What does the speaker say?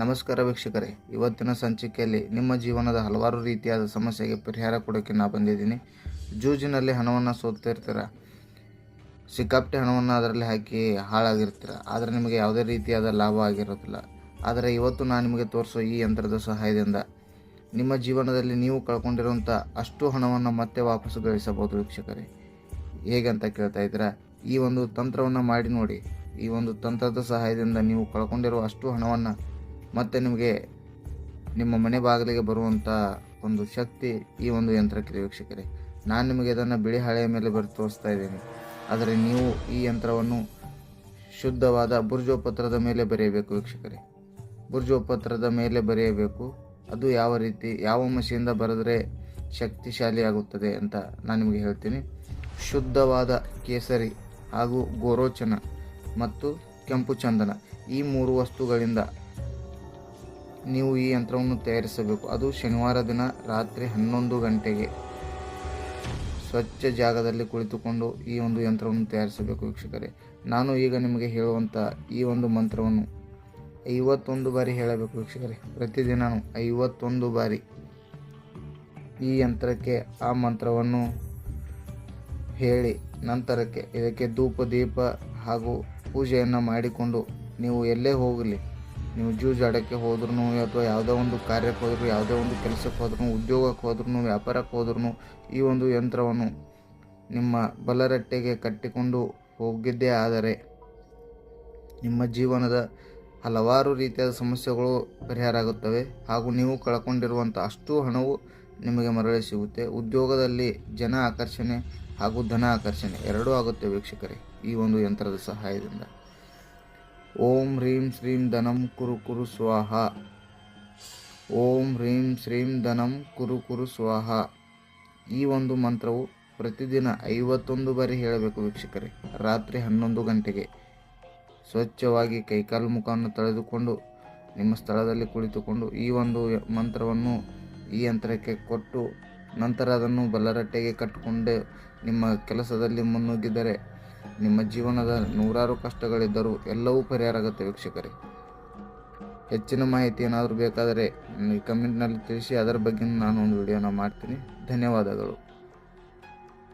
ನಮಸ್ಕಾರ ವೀಕ್ಷಕರೇ. ಇವತ್ತಿನ ಸಂಚಿಕೆಯಲ್ಲಿ ನಿಮ್ಮ ಜೀವನದ ಹಲವಾರು ರೀತಿಯಾದ ಸಮಸ್ಯೆಗೆ ಪರಿಹಾರ ಕೊಡೋಕ್ಕೆ ನಾ ಬಂದಿದ್ದೀನಿ. ಜೂಜಿನಲ್ಲಿ ಹಣವನ್ನು ಸೋತಿರ್ತೀರ? ಸಿಕ್ಕಾಪಟ್ಟೆ ಹಣವನ್ನು ಅದರಲ್ಲಿ ಹಾಕಿ ಹಾಳಾಗಿರ್ತೀರ? ಆದರೆ ನಿಮಗೆ ಯಾವುದೇ ರೀತಿಯಾದ ಲಾಭ ಆಗಿರೋದಿಲ್ಲ. ಆದರೆ ಇವತ್ತು ನಾನು ನಿಮಗೆ ತೋರಿಸೋ ಈ ಯಂತ್ರದ ಸಹಾಯದಿಂದ ನಿಮ್ಮ ಜೀವನದಲ್ಲಿ ನೀವು ಕಳ್ಕೊಂಡಿರುವಂಥ ಅಷ್ಟು ಹಣವನ್ನು ಮತ್ತೆ ವಾಪಸ್ಸು ಗಳಿಸಬಹುದು ವೀಕ್ಷಕರೇ. ಹೇಗೆ ಅಂತ ಕೇಳ್ತಾ ಇದ್ದೀರಾ? ಈ ಒಂದು ತಂತ್ರವನ್ನು ಮಾಡಿ ನೋಡಿ. ಈ ಒಂದು ತಂತ್ರದ ಸಹಾಯದಿಂದ ನೀವು ಕಳ್ಕೊಂಡಿರುವ ಅಷ್ಟು ಹಣವನ್ನು ಮತ್ತೆ ನಿಮಗೆ ನಿಮ್ಮ ಮನೆ ಬಾಗಿಲಿಗೆ ಬರುವಂಥ ಒಂದು ಶಕ್ತಿ ಈ ಒಂದು ಯಂತ್ರಕ್ಕೆ ವೀಕ್ಷಕರೇ. ನಾನು ನಿಮಗೆ ಇದನ್ನು ಬಿಳಿ ಹಾಳೆಯ ಮೇಲೆ ಬರೆದು ತೋರಿಸ್ತಾ ಇದ್ದೀನಿ. ಆದರೆ ನೀವು ಈ ಯಂತ್ರವನ್ನು ಶುದ್ಧವಾದ ಬುರ್ಜೋಪತ್ರದ ಮೇಲೆ ಬರೆಯಬೇಕು ವೀಕ್ಷಕರೇ. ಬುರ್ಜೋಪತ್ರದ ಮೇಲೆ ಬರೆಯಬೇಕು. ಅದು ಯಾವ ರೀತಿ, ಯಾವ ಮಸಿಯಿಂದ ಬರೆದರೆ ಶಕ್ತಿಶಾಲಿ ಆಗುತ್ತದೆ ಅಂತ ನಾನು ನಿಮಗೆ ಹೇಳ್ತೀನಿ. ಶುದ್ಧವಾದ ಕೇಸರಿ ಹಾಗೂ ಗೋರೋಚನ ಮತ್ತು ಕೆಂಪು ಚಂದನ ಈ ಮೂರು ವಸ್ತುಗಳಿಂದ ನೀವು ಈ ಯಂತ್ರವನ್ನು ತಯಾರಿಸಬೇಕು. ಅದು ಶನಿವಾರ ದಿನ ರಾತ್ರಿ ಹನ್ನೊಂದು ಗಂಟೆಗೆ ಸ್ವಚ್ಛ ಜಾಗದಲ್ಲಿ ಕುಳಿತುಕೊಂಡು ಈ ಒಂದು ಯಂತ್ರವನ್ನು ತಯಾರಿಸಬೇಕು ವೀಕ್ಷಕರೇ. ನಾನು ಈಗ ನಿಮಗೆ ಹೇಳುವಂಥ ಈ ಒಂದು ಮಂತ್ರವನ್ನು ಐವತ್ತೊಂದು ಬಾರಿ ಹೇಳಬೇಕು ವೀಕ್ಷಕರೇ. ಪ್ರತಿದಿನ ಐವತ್ತೊಂದು ಬಾರಿ ಈ ಯಂತ್ರಕ್ಕೆ, ಆ ಮಂತ್ರವನ್ನು ಹೇಳಿ, ನಂತರಕ್ಕೆ ಇದಕ್ಕೆ ಧೂಪ ದೀಪ ಹಾಗೂ ಪೂಜೆಯನ್ನು ಮಾಡಿಕೊಂಡು ನೀವು ಎಲ್ಲೇ ಹೋಗಲಿ ನೀವು ಜೂಜಾಡಕ್ಕೆ ಹೋದ್ರೂ ಅಥವಾ ಯಾವುದೋ ಒಂದು ಕಾರ್ಯಕ್ಕೆ ಹೋದ್ರು, ಯಾವುದೇ ಒಂದು ಕೆಲಸಕ್ಕೆ ಹೋದ್ರೂ ಉದ್ಯೋಗಕ್ಕೆ ಹೋದ್ರೂ ವ್ಯಾಪಾರಕ್ಕೆ ಹೋದ್ರೂ ಈ ಒಂದು ಯಂತ್ರವನ್ನು ನಿಮ್ಮ ಬಲರಟ್ಟೆಗೆ ಕಟ್ಟಿಕೊಂಡು ಹೋಗಿದ್ದೇ ಆದರೆ ನಿಮ್ಮ ಜೀವನದ ಹಲವಾರು ರೀತಿಯಾದ ಸಮಸ್ಯೆಗಳು ಪರಿಹಾರ ಆಗುತ್ತವೆ. ಹಾಗೂ ನೀವು ಕಳ್ಕೊಂಡಿರುವಂಥ ಅಷ್ಟು ಹಣವು ನಿಮಗೆ ಮರಳಿ ಸಿಗುತ್ತೆ. ಉದ್ಯೋಗದಲ್ಲಿ ಜನ ಆಕರ್ಷಣೆ ಹಾಗೂ ಧನ ಆಕರ್ಷಣೆ ಎರಡೂ ಆಗುತ್ತೆ ವೀಕ್ಷಕರೇ ಈ ಒಂದು ಯಂತ್ರದ ಸಹಾಯದಿಂದ. ಓಂ ಹ್ರೀಂ ಶ್ರೀಂ ಧನಂ ಕುರು ಕುರು ಸ್ವಾಹ. ಓಂ ಹ್ರೀಂ ಶ್ರೀಂ ಧನಂ ಕುರು ಕುರು ಸ್ವಾಹ. ಈ ಒಂದು ಮಂತ್ರವು ಪ್ರತಿದಿನ ಐವತ್ತೊಂದು ಬಾರಿ ಹೇಳಬೇಕು ವೀಕ್ಷಕರೇ. ರಾತ್ರಿ ಹನ್ನೊಂದು ಗಂಟೆಗೆ ಸ್ವಚ್ಛವಾಗಿ ಕೈಕಾಲು ಮುಖವನ್ನು ತಳೆದುಕೊಂಡು, ನಿಮ್ಮ ಸ್ಥಳದಲ್ಲಿ ಕುಳಿತುಕೊಂಡು ಈ ಒಂದು ಮಂತ್ರವನ್ನು ಈ ಯಂತ್ರಕ್ಕೆ ಕೊಟ್ಟು, ನಂತರ ಅದನ್ನು ಬಲ್ಲರಟ್ಟೆಗೆ ಕಟ್ಟಿಕೊಂಡು ನಿಮ್ಮ ಕೆಲಸದಲ್ಲಿ ಮುನ್ನುಗ್ಗಿದರೆ ನಿಮ್ಮ ಜೀವನದ ನೂರಾರು ಕಷ್ಟಗಳಿದ್ದರೂ ಎಲ್ಲವೂ ಪರಿಹಾರ ಆಗುತ್ತೆ ವೀಕ್ಷಕರೇ. ಹೆಚ್ಚಿನ ಮಾಹಿತಿ ಏನಾದರೂ ಬೇಕಾದರೆ ಕಮೆಂಟ್ನಲ್ಲಿ ತಿಳಿಸಿ, ಅದರ ಬಗ್ಗೆ ನಾನು ಒಂದು ವಿಡಿಯೋನ ಮಾಡ್ತೀನಿ. ಧನ್ಯವಾದಗಳು.